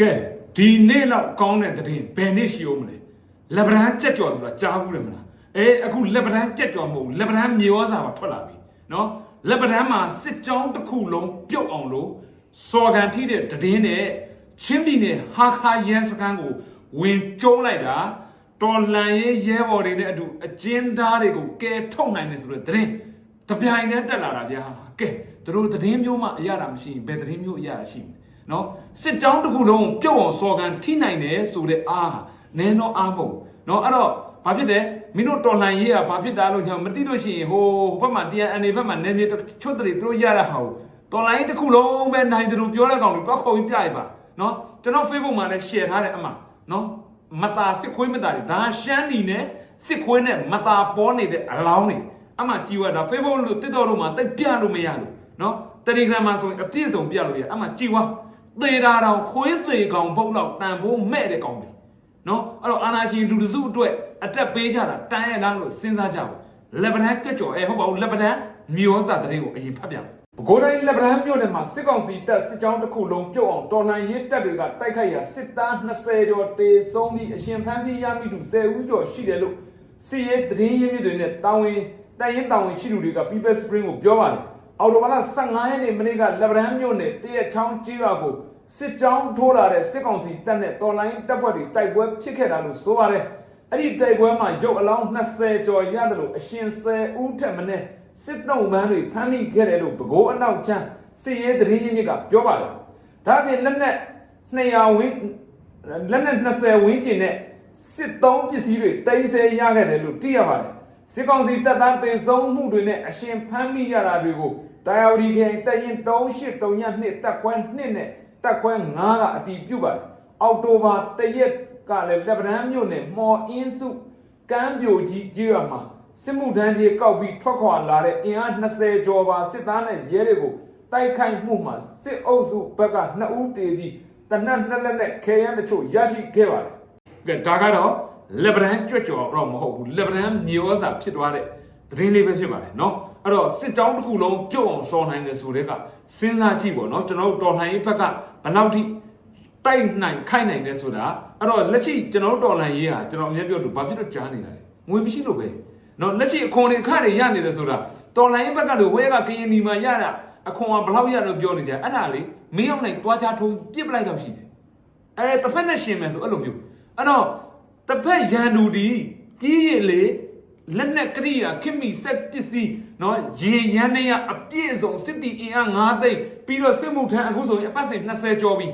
ကဲဒီနေ့လောက်ကောင်းတဲ့သတင်းဘယ်နေ့ရှိအောင်မလဲလက်ပံကြက်ကြော်ဆိုတာကြားဘူးတယ်မလားအဲအခုလက်ပံကြက်ကြော်မဟုတ်ဘူးလက်ပံမြေဩဇာပါထွက်လာပြီနော်လက်ပံမှာစစ်ကြောင်းတစ်ခုလုံးပြုတ်အောင်လို့စော်ကန်ထိတဲ့သတင်းနဲ့ချင်းပြည်နယ်ဟာခါရဲစခန်းကိုဝင်ကျုံးလိုက်တာတော်လန်ရေးရဲဘော်တွေနဲ့အတူအကျဉ်းသားတွေကိုကဲထုတ်နိုင်တယ်ဆိုတဲ့သတင်းတပြိုင်တည်းတက်လာတာဗျာကဲသူတို့သတင်းမျိုးမှအရတာမရှိရင်ဘယ်သတင်းမျိုးအရတာရှိမလဲ နော်စစ်ကြောင်းတစ်ခုလုံးပြုတ်အောင်စော်ကန်ထိနိုင်တယ်ဆိုတဲ့အားဟာနည်းတော့အားပေါ့နော်အဲ့တော့ဘာဖြစ်တယ်မင်းတို့တော်လှန်ရေးကဘာဖြစ်တာလို့ကျွန်တော်မသိလို့ရှိရင်ဟိုဘက်မှာ TNN ဘက်မှာနေမြေချွတ်တယ်သူတို့ရတာဟာတော်လှန်ရေးတစ်ခုလုံးပဲနိုင်တယ်လို့ပြောတဲ့ကောင်တွေပောက်ခေါ်ပြီးပြရပါနော်ကျွန်တော် Facebook မှာလည်း share ထားတယ်အမှနော်မတာစစ်ခွေးမတာတွေဒါရှမ်းနီနဲ့စစ်ခွေးနဲ့မတာပေါ်နေတဲ့အလောင်းတွေအမှကြည်ဝါဒါ Facebook လို့တစ်တော်တို့မှာတိတ်ပြလို့မရလို့နော် Telegram မှာဆိုရင်အပြည့်စုံပြလို့ရအမှကြည်ဝါ သေတာတောင်ခွေးသေးကောင်ပုတ်တော့တန်ဖိုးမဲ့တဲ့ကောင်တွေနော်အဲ့တော့အာနာရှင်လူတစုအတွက်အတက်ပေးကြတာတန်းရလားလို့စဉ်းစားကြပါလက်ပံကကြော်အဲဟုတ်ပါဘူးလက်ပံမျိုးစာတရေကိုအရင်ဖတ်ပြမယ်ဘကိုးတိုင်းလက်ပံမြို့နယ်မှာစစ်ကောင်စီတပ်စစ်ကြောင်းတစ်ခုလုံးပြုတ်အောင်တော်လှန်ရေးတပ်တွေကတိုက်ခိုက်ရာစစ်သား20ကျော်တေဆုံးပြီးအရှင်ဖမ်းဆီးရမိသူ10ဦးကျော်ရှိတယ်လို့စီရဲတရင်ရင်းမြစ်တွေနဲ့တာဝန်တိုင်ရင်တာဝန်ရှိသူတွေက People Spring ကိုပြောပါတယ် အော်တိုဘာလ15ရက်နေ့မနေ့ကလက်ပံမြို့နယ်တရက်ချောင်းကြီးရွာကိုစစ်ကြောင်းထိုးလာတဲ့စစ်ကောင်စီတပ်နဲ့တော်လိုင်းတပ်ဖွဲ့တွေတိုက်ပွဲဖြစ်ခဲ့တာလို့ဆိုပါတယ်။အဲ့ဒီတိုက်ပွဲမှာရုပ်အလောင်း20ကျော်ရတယ်လို့အရှင်10ဦးထက်မနည်းစစ်တုံးပန်းတွေဖမ်းမိခဲ့တယ်လို့ဗကိုးအနောက်ချမ်းစစ်ရေးသတင်းရင်းမြစ်ကပြောပါတယ်။ဒါပြင်လက်နက်200ဝင်းလက်နက်20ဝင်းကျင်နဲ့စစ်သုံးပစ္စည်းတွေတိတ်ဆဲရခဲ့တယ်လို့သိရပါတယ်။ စစ်ကောင်စီတပ်သားတေဆုံးမှုတွေနဲ့အရှင်ဖမ်းမိရတာတွေကိုတာယာဝတီခိုင်တရင်3832တပ်ခွဲ2နဲ့တက်ခွဲ9ကအတီးပြုတ်ပါတယ်အောက်တိုဘာတရက်ကလည်းလက်ပံမြို့နယ်မော်အင်းစုကမ်းပြိုကြီးကြီးရမှာစစ်မှုထမ်းကြီးကောက်ပြီးထွက်ခွာလာတဲ့အင်အား20ကျော်ပါစစ်သားနဲ့ရဲတွေကိုတိုက်ခိုက်မှုမှာစစ်အုပ်စုဘက်က2ဦးတေပြီးတနက်နှစ်လက်နဲ့ခဲယမ်းတချို့ရရှိခဲ့ပါတယ်ကဲဒါကတော့ လက်ပံကြွကြော်တော့မဟုတ်ဘူးလက်ပံမျိုးစာဖြစ်သွားတဲ့သတင်းလေးပဲဖြစ်ပါတယ်เนาะအဲ့တော့စစ်ကြောင်းတစ်ခုလုံးပြုတ်အောင်စော်နိုင်တယ်ဆိုတဲ့ကစဉ်းစားကြည့်ပေါ့เนาะကျွန်တော်တို့တော်လှန်ရေးဘက်ကဘယ်လောက်ထိတိုက်နိုင်ခိုက်နိုင်တယ်ဆိုတာအဲ့တော့လက်ရှိကျွန်တော်တို့တော်လှန်ရေးဟာကျွန်တော်အများပြောလို့ဘာဖြစ်လို့ကြားနေတာလဲငွေမရှိလို့ပဲเนาะလက်ရှိအခွန်တွေအခတွေရနေတယ်ဆိုတာတော်လှန်ရေးဘက်ကလို့ဝဲကကရင်ဒီမှာရတာအခွန်ကဘယ်လောက်ရလို့ပြောနေကြအဲ့ဒါလေမင်းအောင်နိုင်တွားချထိုးပြစ်ပလိုက်တော့ရှိတယ်အဲတစ်ဖက်နဲ့ရှင်မယ်ဆိုအဲ့လိုမျိုးအဲ့တော့ တဖက်ရန်သူဒီကြီးရလေလက်နဲ့ကရိယာခင်မီဆက်ပစ္စည်းနော်ရေရန်နဲ့အပြည့်စုံစစ်တီအင်အား9သိန်းပြီးတော့စစ်မှုထမ်းအခုဆိုရင်အပတ်စဉ်20ကျော်ပြီ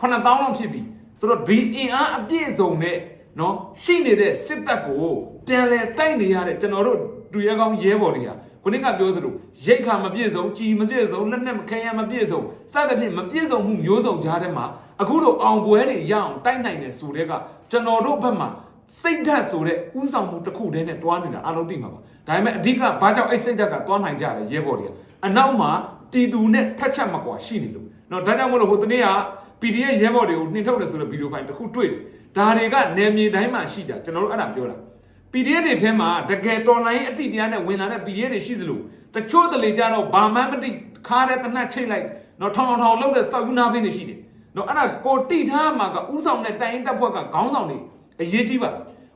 9000လောက်ဖြစ်ပြီဆိုတော့ဒီအင်အားအပြည့်စုံနဲ့နော်ရှိနေတဲ့စစ်တပ်ကိုပြန်လဲတိုက်နေရတဲ့ကျွန်တော်တို့တူရဲကောင်းရဲဘော်တွေဟာ ခုနကပြောသလိုရိတ်ခါမပြည့်စုံကြည်မပြည့်စုံလက်နက်မခဲယမ်းမပြည့်စုံစသဖြင့်မပြည့်စုံမှုမျိုးစုံကြားထဲမှာအခုလိုအောင်ပွဲတွေရအောင်တိုက်နိုင်တယ်ဆိုတဲ့ကကျွန်တော်တို့ဘက်မှာ စိတ်ဓာတ်ဆိုတဲ့ဥဆောင်မှုတစ်ခုတည်းနဲ့တွားနေတာအလုံးသိမှာပါဒါပေမဲ့အဓိကဘာကြောင့်အဲ့စိတ်ဓာတ်ကတွားနိုင်ကြတယ်ရဲဘော်တွေကအနောက်မှာတီတူနဲ့ထက်ချက်မကွာရှိနေလို့เนาะဒါကြောင့်မလို့ဟိုတနေ့က PDF ရဲဘော်တွေကိုနှင်ထုတ်တယ်ဆိုတဲ့ဗီဒီယိုဖိုင်တစ်ခုတွေ့တယ်ဒါတွေကနယ်မြေတိုင်းမှာရှိတာကျွန်တော်တို့အဲ့ဒါပြောတာ PDF တွေထဲမှာတကယ်တော်လိုင်းအတိတရားနဲ့ဝင်လာတဲ့ PDF တွေရှိသလိုတချို့တလေကြတော့ဘာမှမတိခါတဲ့တနတ်ချိတ်လိုက်နော်ထောင်ထောင်ထောင်လောက်တဲ့စောက်ကူးနာဖင်းတွေရှိတယ်နော်အဲ့ဒါကိုတိထားမှာကဥဆောင်တဲ့တိုင်းတပ်ဖွဲ့ကခေါင်းဆောင်တွေအရေးကြီးပါ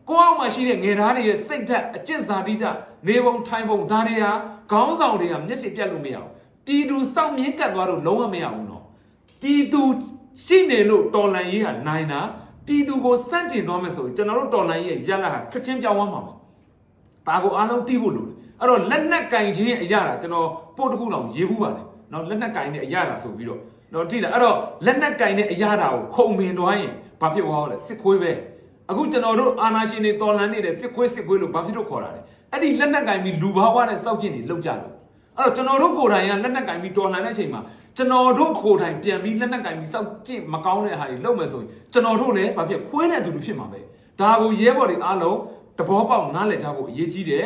ကိုအောင်မှာရှိတဲ့ငယ်သားတွေရဲ့စိတ်ဓာတ်အကျင့်စာတိတနေပုံထိုင်ပုံဒါတွေဟာခေါင်းဆောင်တွေကမျက်စိပြတ်လို့မရဘူးပြည်သူစောင့်မြင့်ကတ်သွားလို့လုံးဝမရဘူးနော်ပြည်သူရှိနေလို့တော်လန်ရေးဟာနိုင်တာ ပြည်သူကိုစန့်ကျင်သွားမယ်ဆိုရင်ကျွန်တော်တို့တော်လန်ရေးရဲ့ရလဟာချက်ချင်းပြောင်းသွားမှာပါဒါကိုအားလုံးသိဖို့လိုတယ်အဲ့တော့လက်နက်ကင်ခြင်းအရာတာကျွန်တော်ပို့တစ်ခုလောက်ရေးဘူးပါတယ်နော်လက်နက်ကင်တဲ့အရာတာဆိုပြီးတော့တော့တိလားအဲ့တော့လက်နက်ကင်တဲ့အရာတာကိုခုံမင်သွားရင်ဘာဖြစ်သွားလဲစစ်ခွေးပဲအခုကျွန်တော်တို့အာနာရှင်တွေတော်လန်နေတဲ့စစ်ခွေးစစ်ခွေးလို့ဘာဖြစ်လို့ခေါ်တာလဲအဲ့ဒီလက်နက်ကင်ပြီးလူဘာဝတဲ့စောက်ကျင်တွေလောက်ကြလို့အဲ့တော့ကျွန်တော်တို့ကိုယ်တိုင်ကလက်နက်ကင်ပြီးတော်လန်တဲ့အချိန်မှာ ကျွန်တော်တို့ကိုယ်တိုင်ပြန်ပြီးလက်နက်ကင်ပြီးစောက်ကျင်မကောင်းတဲ့ဟာတွေလုပ်မယ်ဆိုရင်ကျွန်တော်တို့လည်းဘာဖြစ်ခွေးတဲ့သူတွေဖြစ်မှာပဲဒါကိုရဲဘော်တွေအားလုံးတဘောပေါက်နားလည်ကြဖို့အရေးကြီးတယ်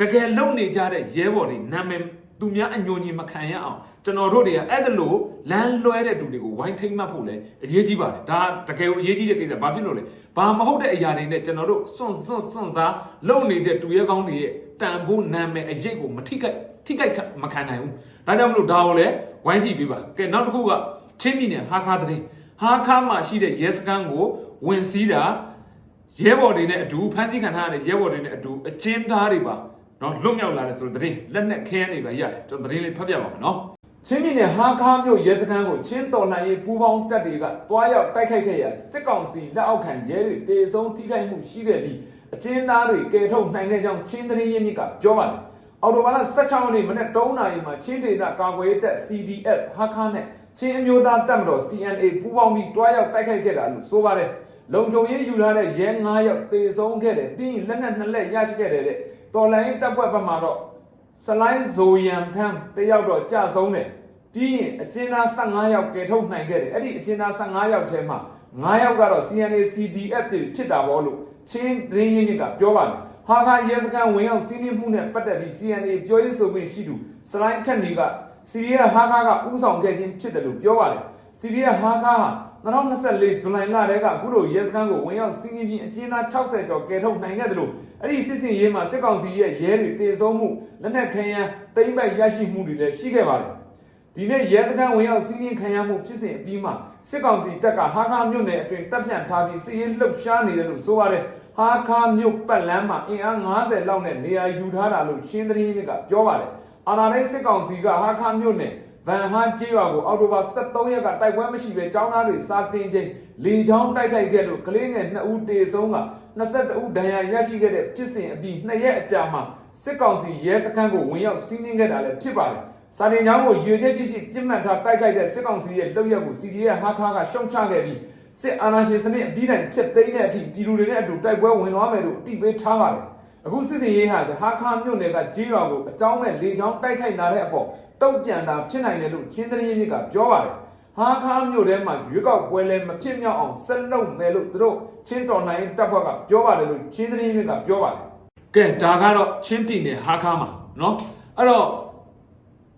တကယ်လုံနေကြတဲ့ရဲဘော်တွေနာမည်သူများအညိုညီမခံရအောင်ကျွန်တော်တို့တွေကအဲ့ဒါလို့လမ်းလွှဲတဲ့သူတွေကိုဝိုင်းထိမ့်မှတ်ဖို့လည်းအရေးကြီးပါတယ်ဒါတကယ်ကိုအရေးကြီးတဲ့ကိစ္စဘာဖြစ်လို့လဲဘာမဟုတ်တဲ့အရာတွေနဲ့ကျွန်တော်တို့စွန့်စွန့်စွန့်စားလုံနေတဲ့တူရဲကောင်းတွေရဲ့တန်ဖိုးနာမည်အရေးကိုမထိခိုက် ထိခိုက်မခံနိုင်ဘူးဒါကြောင့်မလို့ဒါကိုလည်းဝိုင်းကြည့်ပေးပါကဲနောက်တစ်ခုကချင်းပြည်နယ်ဟာခါသတင်းဟဟာခါမှာရှိတဲ့ရဲစခန်းကိုဝင်စီးတာရဲဘော်တွေနဲ့အတူဖမ်းဆီးခံထားရတဲ့ရဲဘော်တွေနဲ့အတူအချင်းသားတွေပါနော်လွတ်မြောက်လာတယ်ဆိုတဲ့သတင်းလက်နက်ခဲယမ်းတွေပဲရတယ်ကျွန်တော်သတင်းလေးဖတ်ပြပါမယ်နော်ချင်းပြည်နယ်ဟာခါမြို့ရဲစခန်းကိုချင်းတော်လှန်ရေးပူးပေါင်းတပ်တွေကတွားရောက်တိုက်ခိုက်ခဲ့ရာစစ်ကောင်စီလက်အောက်ခံရဲတွေတေဆုံးထိခိုက်မှုရှိခဲ့ပြီးအချင်းသားတွေကယ်ထုတ်နိုင်ခဲ့ကြောင်းချင်းသတင်းရင်းမြစ်ကပြောပါတယ် အော်တိုဘာလ16ရက်နေ့မနက်3နာရီမှာချင်းဒေသကာကွယ်ရေးတပ် CDF ဟာခါနဲ့ချင်းအမျိုးသားတပ်မတော် CNA ပူးပေါင်းပြီးတွားရောက်တိုက်ခိုက်ခဲ့တာလို့ဆိုပါတယ်လုံခြုံရေးယူထားတဲ့ရဲ9ယောက်တေဆုံးခဲ့တယ်ပြီးရင်လက်နက်နှစ်လက်ရရှိခဲ့တယ်တဲ့တော်လိုင်းတပ်ဖွဲ့ဘက်မှာတော့စလိုင်းဇိုယန်ထမ်းတယောက်တော့ကြဆုံးတယ်ပြီးရင်အကျဉ်းသား15ယောက်ကယ်ထုတ်နိုင်ခဲ့တယ်အဲ့ဒီအကျဉ်းသား15ယောက်ထဲမှာ9ယောက်ကတော့ CNA CDF တွေဖြစ်တာပေါ့လို့ချင်းသတင်းရင်းမြစ်ကပြောပါတယ် ဟာခါရဲစခန်းဝင်ရောက်စီးနှင်းမှုနဲ့ပတ်သက်ပြီး CNA ပြောရေးဆိုခွင့်ရှိသူစလိုင်းထက်နီကစီရီယာဟာခါကဥဆောင်ခဲ့ခြင်းဖြစ်တယ်လို့ပြောပါတယ်စီရီယာဟာခါဟာ2024ဇူလိုင်လတည်းကအခုလိုရဲစခန်းကိုဝင်ရောက်စီးနှင်းပြီးအကျဉ်းသား60ကျော်ကယ်ထုတ်နိုင်ခဲ့တယ်လို့အဲ့ဒီစစ်စင်ရေးမှာစစ်ကောင်စီရဲ့ရဲတွေတေဆုံးမှုလက်နက်ခဲယမ်းတိမ့်ပိုက်ရရှိမှုတွေလည်းရှိခဲ့ပါတယ်ဒီနေ့ရဲစခန်းဝင်ရောက်စီးနှင်းခံရမှုဖြစ်စဉ်အပြီးမှာစစ်ကောင်စီတပ်ကဟာခါမြို့နယ်အတွင်းတပ်ဖြန့်ထားပြီးစစ်ရေးလှုပ်ရှားနေတယ်လို့ဆိုပါတယ် ဟာခါမြို့ပတ်လန်းမှာအင်အား90လောက်နဲ့နေရာယူထားတာလို့ရှင်းသတင်းမြစ်ကပြောပါတယ်အာနာတိုင်းစစ်ကောင်စီကဟာခါမြို့နယ်ဗန်ဟာကျေးရွာကိုအောက်တိုဘာ23ရက်ကတိုက်ပွဲမရှိဘဲចောင်းသားတွေစားတင်ချင်းလေချောင်းတိုက်ခိုက်ခဲ့လို့ကလေးငယ်2ဦးတေဆုံးက22ဦးဒဏ်ရာရရှိခဲ့တဲ့ဖြစ်စဉ်အပြီး2ရက်အကြာမှာစစ်ကောင်စီရဲစခန်းကိုဝင်ရောက်စီးနင်းခဲ့တာလည်းဖြစ်ပါတယ်စာတင်ချောင်းကိုရွေချက်ရှိရှိပြစ်မှတ်ထားတိုက်ခိုက်တဲ့စစ်ကောင်စီရဲ့လုပ်ရက်ကို CDF ဟာခါကရှုံချခဲ့ပြီး စစ်အာဏာရှင်စနစ်အပြီးတိုင်ဖြစ်သိမ်းတဲ့အထိပြည်သူတွေနဲ့အတူတိုက်ပွဲဝင်သွားမယ်လို့အတိပေးထားပါတယ်။အခုစစ်စီရေးဟာရဟခါမြို့နယ်ကကြေးရွာကိုအကြောင်းမဲ့လေချောင်းတိုက်ခိုက်လာတဲ့အပေါ်တုံ့ပြန်တာဖြစ်နိုင်တယ်လို့ချင်းသတင်းရင်းမြစ်ကပြောပါတယ်။ဟာခါမြို့ထဲမှာရွေးကောက်ပွဲလဲမဖြစ်မြောက်အောင်ဆက်လုပ်မယ်လို့သူတို့ချင်းတော်လှန်ရေးတပ်ဖွဲ့ကပြောပါတယ်လို့ချင်းသတင်းရင်းမြစ်ကပြောပါတယ်။ကဲဒါကတော့ချင်းပြည်နယ်ဟာခါမှာနော်။အဲ့တော့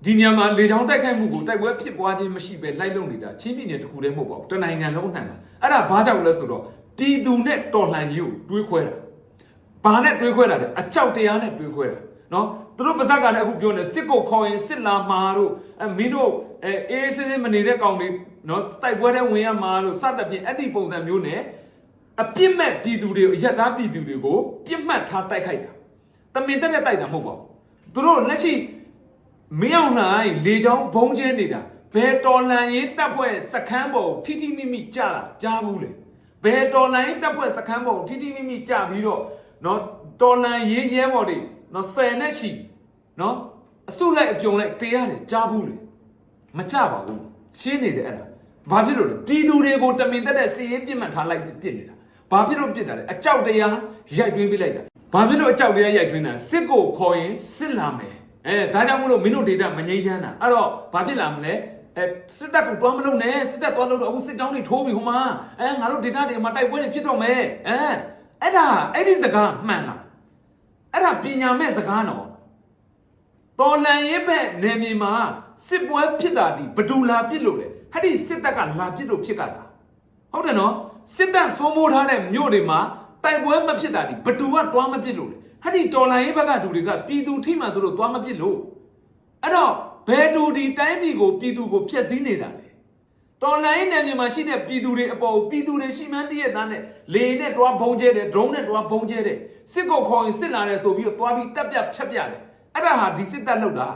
ဒီညမှာလေချောင်းတိုက်ခိုက်မှုကိုတိုက်ပွဲဖြစ်ပွားခြင်းမရှိဘဲလိုက်လုံနေတာချင်းပြည်နယ်တစ်ခုတည်းမဟုတ်ပါဘူးတနိုင်ငံလုံးအနှံ့မှာအဲ့ဒါဘာကြောင့်လဲဆိုတော့ပြည်သူနဲ့တော်လှန်ရေးကိုတွေးခွဲတာဘာနဲ့တွေးခွဲတာလဲအကြောက်တရားနဲ့တွေးခွဲတာနော်သူတို့ပါဇက်ကလည်းအခုပြောနေစစ်ကိုခေါ်ရင်စစ်လာမှာတို့အဲမင်းတို့အဲအေးစင်းမနေတဲ့ကောင်တွေနော်တိုက်ပွဲထဲဝင်ရမှာတို့စသဖြင့်အဲ့ဒီပုံစံမျိုးနဲ့အပြစ်မဲ့ပြည်သူတွေကိုရက်သားပြည်သူတွေကိုပြစ်မှတ်ထားတိုက်ခိုက်တာတမင်တက်တဲ့တိုက်တာမဟုတ်ပါဘူးသူတို့လက်ရှိ မင်းအောင်နိုင်လေချောင်းဘုံကျဲနေတာဘယ်တော်လန်ရေးတပ်ဖွဲ့စခန်းပေါ်ထိထိမိမိကြတာကြားဘူးလေဘယ်တော်လန်ရေးတပ်ဖွဲ့စခန်းပေါ်ထိထိမိမိကြပြီးတော့နော်တော်လန်ရေးရဲဘော်တွေနော်ဆယ်နဲ့ချီနော်အစုလိုက်အပြုံလိုက်တရားတယ်ကြားဘူးလေမကြပါဘူးရှင်းနေတယ်အဲ့ဒါဘာဖြစ်လို့လဲပြည်သူတွေကိုတမင်တက်တဲ့စီရေးပြစ်မှတ်ထားလိုက်ပြစ်နေတာဘာဖြစ်လို့ပြစ်တာလဲအကြောက်တရားရိုက်တွင်းပြလိုက်တာဘာဖြစ်လို့အကြောက်တရားရိုက်တွင်းတာစစ်ကိုခေါ်ရင်စစ်လာမယ် အဲဒါကြောင့်မလို့မင်းတို့ဒေတာမငြိမ်းချမ်းတာအဲ့တော့ဘာဖြစ်လာမလဲအဲစစ်တပ်ကိုတွားမလုပ်နဲ့စစ်တပ်တွားလို့တော့အခုစစ်တောင်းတွေထိုးပြီဟိုမှာအဲငါတို့ဒေတာတွေမှာတိုက်ပွဲတွေဖြစ်တော့မယ်အဲအဲ့ဒါအဲ့ဒီစကားမှန်လားအဲ့ဒါပညာမဲ့စကားနော်တော်လန်ရေးဘက်နေမြေမှာစစ်ပွဲဖြစ်တာဒီဘဒူလာပြစ်လို့လေဟဲ့ဒီစစ်တပ်ကလာပြစ်လို့ဖြစ်တာလားဟုတ်တယ်နော်စစ်တပ်စိုးမိုးထားတဲ့မြို့တွေမှာတိုက်ပွဲမဖြစ်တာဒီဘဒူကတွားမပြစ်လို့လေ ဟဲ့ဒီတော်လန်ရေးဘက်ကလူတွေကပြည်သူထိမှန်ဆိုလို့တွားမပြစ်လို့အဲ့တော့ဘယ်သူဒီတိုင်းပြည်ကိုပြည်သူကိုဖျက်ဆီးနေတာလဲတော်လိုင်းနယ်မြေမှာရှိတဲ့ပြည်သူတွေအပေါ်ပြည်သူတွေရှိမှန်းတည့်ရတဲ့နဲ့လေနဲ့တွားဘုံကျဲတယ်ဒရုန်းနဲ့တွားဘုံကျဲတယ်စစ်ကိုခေါ်ရင်စစ်လာတယ်ဆိုပြီးတော့တွားပြီးတက်ပြတ်ဖြတ်ပြတယ်အဲ့ဒါဟာဒီစစ်တပ်လောက်တာ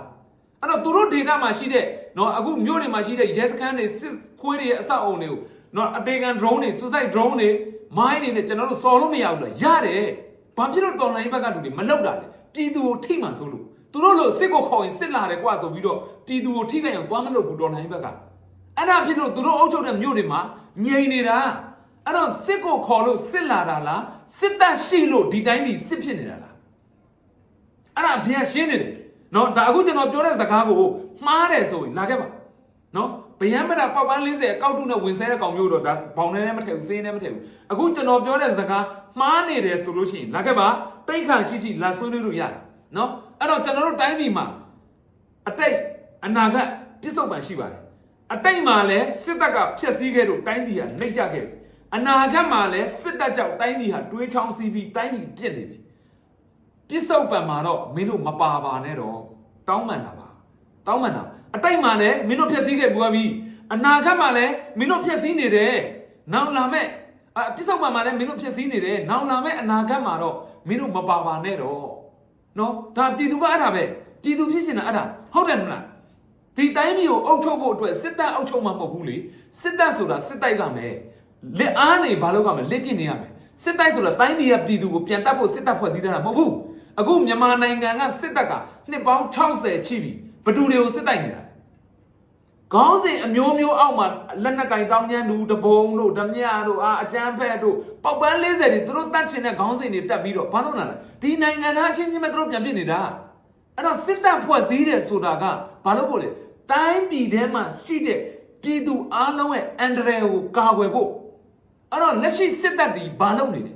အဲ့တော့သူတို့ဒေတာမှာရှိတဲ့နော်အခုမြို့တွေမှာရှိတဲ့ရဲစခန်းတွေစစ်ခွေးတွေရဲ့အဆောက်အုံတွေကိုနော်အပေကန် drone တွေ suicide drone တွေမိုင်းတွေနဲ့ကျွန်တော်တို့စော်လို့မရဘူးလားရတယ် ဘာဖြစ်လို့တော်လိုင်းဘက်ကလူတွေမလောက်တာလဲပြည်သူကိုထိမှန်ဆိုလို့သူတို့လို့စစ်ကိုခေါ်ရင်စစ်လာတယ်ကွာဆိုပြီးတော့ပြည်သူကိုထိခိုက်အောင်တွားမလုပ်ဘူးတော်လိုင်းဘက်ကအဲ့ဒါဖြစ်လို့သူတို့အုပ်ချုပ်တဲ့မြို့တွေမှာငြိမ်နေတာအဲ့တော့စစ်ကိုခေါ်လို့စစ်လာတာလားစစ်တပ်ရှိလို့ဒီတိုင်းပြည်စစ်ဖြစ်နေတာလားအဲ့ဒါအဖေရှင်းနေတယ်နော်ဒါအခုကျွန်တော်ပြောတဲ့စကားကိုမှားတယ်ဆိုရင်လာခဲ့ပါနော် ဗျံမတာပေါက်ပန်း40အကောက်တုနဲ့ဝင်ဆဲတဲ့ကောင်မျိုးတော့ဒါဘောင်ထဲနဲ့မထည့်ဘူးစေးနဲ့မထည့်ဘူးအခုကျွန်တော်ပြောတဲ့စကားမှားနေတယ်ဆိုလို့ရှိရင်လာခဲ့ပါတိတ်ခါရှိရှိလာဆွေးနွေးလို့ရတယ်နော်အဲ့တော့ကျွန်တော်တို့တိုင်းပြည်မှာအတိတ်အနာဂတ်ပြစ္ဆုတ်ပံရှိပါတယ်အတိတ်မှာလည်းစစ်တပ်ကဖျက်ဆီးခဲ့လို့တိုင်းပြည်ဟာနှိမ့်ကျခဲ့ပြီအနာဂတ်မှာလည်းစစ်တပ်ကြောင့်တိုင်းပြည်ဟာတွေးချောင်းစီးပြီးတိုင်းပြည်ပြစ်နေပြီပြစ္ဆုတ်ပံမှာတော့မင်းတို့မပါပါနဲ့တော့တောင်းပန်တာပါတောင်းပန်တာ အတိတ်မှာလည်းမင်းတို့ဖျက်ဆီးခဲ့ဘူးပြီအနာဂတ်မှာလည်းမင်းတို့ဖြည့်ဆည်းနေတယ်နောက်လာမဲ့အပြစ္ဆုတ်ပံမှာလည်းမင်းတို့ဖြည့်ဆည်းနေတယ်နောက်လာမဲ့အနာဂတ်မှာတော့မင်းတို့မပါပါနဲ့တော့နော်ဒါပြည်သူကအဲ့ဒါပဲပြည်သူဖြစ်ရှင်တာအဲ့ဒါဟုတ်တယ်မလားဒီတိုင်းမျိုးအုပ်ချုပ်ဖို့အတွက်စစ်တပ်အုပ်ချုပ်မှာမဟုတ်ဘူးလေစစ်တပ်ဆိုတာစစ်တိုက်ကမယ်လက်အားနေဘာလို့ကမယ်လက်ကျင့်နေရမယ်စစ်တိုက်ဆိုတာတိုင်းပြည်ကပြည်သူကိုပြန်တတ်ဖို့စစ်တပ်ဖွဲ့စည်းထားတာမဟုတ်ဘူးအခုမြန်မာနိုင်ငံကစစ်တပ်ကနှစ်ပေါင်း60ချိပြီဘယ်သူတွေကိုစစ်တိုက်နေတာလဲ ခေါင်းစဉ်အမျိုးမျိုးအောက်မှာလက်နက်ကင်တောင်းကျန်းတူတဘုံတို့ဓမြတို့အာအကျန်းဖက်တို့ပောက်ပန်း40တွေသူတို့တတ်ချင်တဲ့ခေါင်းစဉ်တွေတက်ပြီးတော့ဘာလို့လဲဒီနိုင်ငံသားအချင်းချင်းပဲသူတို့ပြန်ပြစ်နေတာအဲ့တော့စစ်တပ်ဖွဲ့စည်းတယ်ဆိုတာကဘာလို့ပို့လဲတိုင်းပြည်ထဲမှာရှိတဲ့ပြည်သူအားလုံးရဲ့အန္တရာယ်ကိုကာကွယ်ဖို့အဲ့တော့လက်ရှိစစ်တပ်တွေဘာလုပ်နေလဲ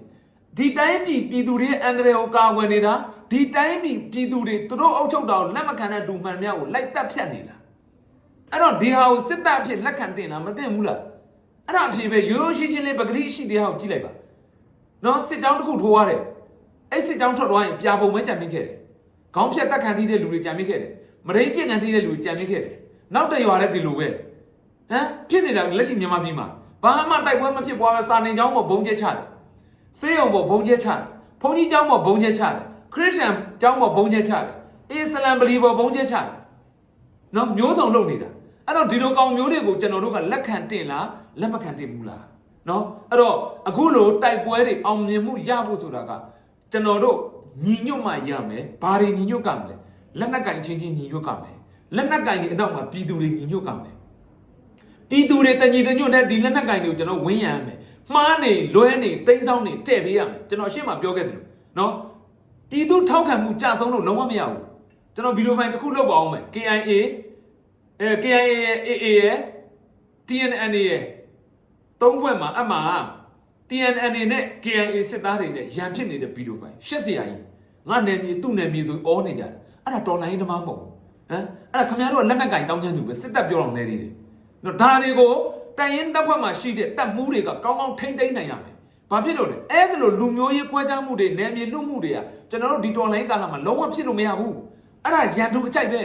ဒီတိုင်းပြည်ပြည်သူတွေရဲ့အန္တရာယ်ကိုကာကွယ်နေတာဒီတိုင်းပြည်ပြည်သူတွေသူတို့အုပ်ချုပ်တာကိုလက်မခံတဲ့ဒူမှန်များကိုလိုက်တက်ဖြတ်နေတာ အဲ့တော့ဒီဟာကိုစစ်တပ်အဖြစ်လက်ခံတင်တာမတင်ဘူးလားအဲ့ဒါအဖြစ်ပဲရိုးရိုးရှင်းရှင်းလေးပဂတိရှိတရားကိုကြည့်လိုက်ပါနော်စစ်ကြောင်းတစ်ခုထိုးရတယ်အဲ့စစ်ကြောင်းထွက်သွားရင်ပြာပုံပဲကြံမိခဲ့တယ်ခေါင်းဖြတ်တက်ခံထိတဲ့လူတွေကြံမိခဲ့တယ်မရင်းကျင့်ခံထိတဲ့လူတွေကြံမိခဲ့တယ်နောက်တရွာလည်းဒီလိုပဲဟမ်ဖြစ်နေတာလက်ရှိမြန်မာပြည်မှာဘာမှတိုက်ပွဲမဖြစ်ပွားပဲစာနေကြောင်းပေါ်ဘုံကျက်ချတယ်စေယုံပေါ်ဘုံကျက်ချတယ်ဘုန်းကြီးကျောင်းပေါ်ဘုံကျက်ချတယ်ခရစ်ယာန်ကျောင်းပေါ်ဘုံကျက်ချတယ်အစ္စလမ်ဗလီပေါ်ဘုံကျက်ချတယ်နော်မျိုးစုံလုပ်နေတာ အဲ့တော့ဒီလိုကောင်မျိုးတွေကိုကျွန်တော်တို့ကလက်ခံတင်လားလက်မခံတင်ဘူးလားနော်အဲ့တော့အခုလိုတိုက်ပွဲတွေအောင်မြင်မှုရဖို့ဆိုတာကကျွန်တော်တို့ညီညွတ်မှရမယ်ဘာတွေညီညွတ်ကမလဲလက်နက်ကင်ချင်းချင်းညီညွတ်ကမယ်လက်နက်ကင်တွေအနောက်မှာပြည်သူတွေညီညွတ်ကမယ်ပြည်သူတွေတညီတညွတ်တဲ့ဒီလက်နက်ကင်တွေကိုကျွန်တော်ဝင်းရမ်းမယ်မှားနေလွဲနေတိမ့်ဆောင်နေတဲ့ပေးရမယ်ကျွန်တော်အရှင်းမပြောခဲ့တယ်လို့နော်ပြည်သူထောက်ခံမှုကြဆုံးလို့လုံးဝမရဘူးကျွန်တော်ဗီဒီယိုဖိုင်တစ်ခုလုပ်ပါအောင်မယ် KIA အဲ KIA ရဲ့ AA ရဲ့ TNNA ရဲ့သုံးဘွဲ့မှာအမှ TNNA နဲ့ KIA စစ်သားတွေနဲ့ရန်ဖြစ်နေတဲ့ဗီဒီယိုဖိုင်ရှက်စရာကြီးငါနယ်မြေသူ့နယ်မြေဆိုအောနေကြတယ်အဲ့ဒါတော်လိုင်းသမားမဟုတ်ဘူးဟမ်အဲ့ဒါခင်ဗျားတို့ကလက်နက်ကင်တောင်းချမ်းသူပဲစစ်တပ်ပြောတော့နေသေးတယ်နော်ဒါတွေကိုတိုင်ရင်တပ်ဖွဲ့မှာရှိတဲ့တပ်မှုတွေကကောင်းကောင်းထိမ့်သိမ်းနိုင်ရမယ်ဘာဖြစ်လို့လဲအဲ့ဒါလိုလူမျိုးရေးခွဲခြားမှုတွေနယ်မြေလူမှုတွေကကျွန်တော်တို့ဒီတော်လိုင်းကာလမှာလုံးဝဖြစ်လို့မရဘူးအဲ့ဒါရန်သူအကြိုက်ပဲ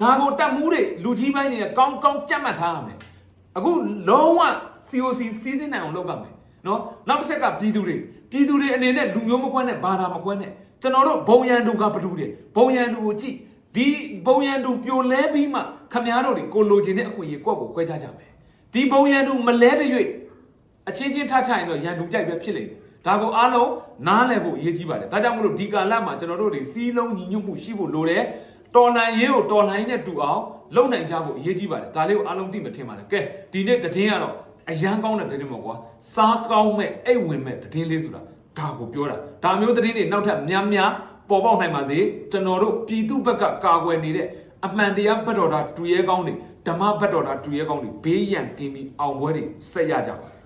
ဒါကိုတက်မှုတွေလူကြီးပိုင်းတွေကကောင်းကောင်းကြက်မှတ်ထားရမယ်အခုလုံးဝ COC စီးစင်းနိုင်အောင်လုပ်ရမယ်နော်နောက်တစ်ချက်ကပြည်သူတွေပြည်သူတွေအနေနဲ့လူမျိုးမကွဲနဲ့ဘာသာမကွဲနဲ့ကျွန်တော်တို့ဘုံရန်သူကဘလူတွေဘုံရန်သူကိုကြည့်ဒီဘုံရန်သူပြိုလဲပြီးမှခမားတို့တွေကိုလိုချင်တဲ့အခွင့်အရေးကွက်ကိုကွဲကြကြမယ်ဒီဘုံရန်သူမလဲတဲ့၍အချင်းချင်းထားချရင်တော့ရန်သူကြိုက်ပဲဖြစ်လိမ့်မယ်ဒါကိုအားလုံးနားလည်ဖို့အရေးကြီးပါတယ်ဒါကြောင့်မလို့ဒီကာလမှာကျွန်တော်တို့တွေစီးလုံးညီညွတ်မှုရှိဖို့လိုတယ် တော်လှန်ရေးကိုတော်လှန်ရေးနဲ့တူအောင်လုပ်နိုင်ကြဖို့အရေးကြီးပါတယ်ဒါလေးကိုအားလုံးသိမှထင်ပါတယ်ကဲဒီနေ့တည်င်းကတော့အရန်ကောင်းတဲ့တည်င်းပေါ့ကွာစားကောင်းမဲ့အိတ်ဝင်မဲ့တည်င်းလေးဆိုတာဒါကိုပြောတာဒါမျိုးတည်င်းတွေနောက်ထပ်များများပေါ်ပေါက်နိုင်ပါစေကျွန်တော်တို့ပြည်သူဘက်ကကာကွယ်နေတဲ့အမှန်တရားဘက်တော်တာတူရဲကောင်းတွေဓမ္မဘက်တော်တာတူရဲကောင်းတွေဘေးရန်ကင်းပြီးအောင်ပွဲတွေဆက်ရကြပါစေ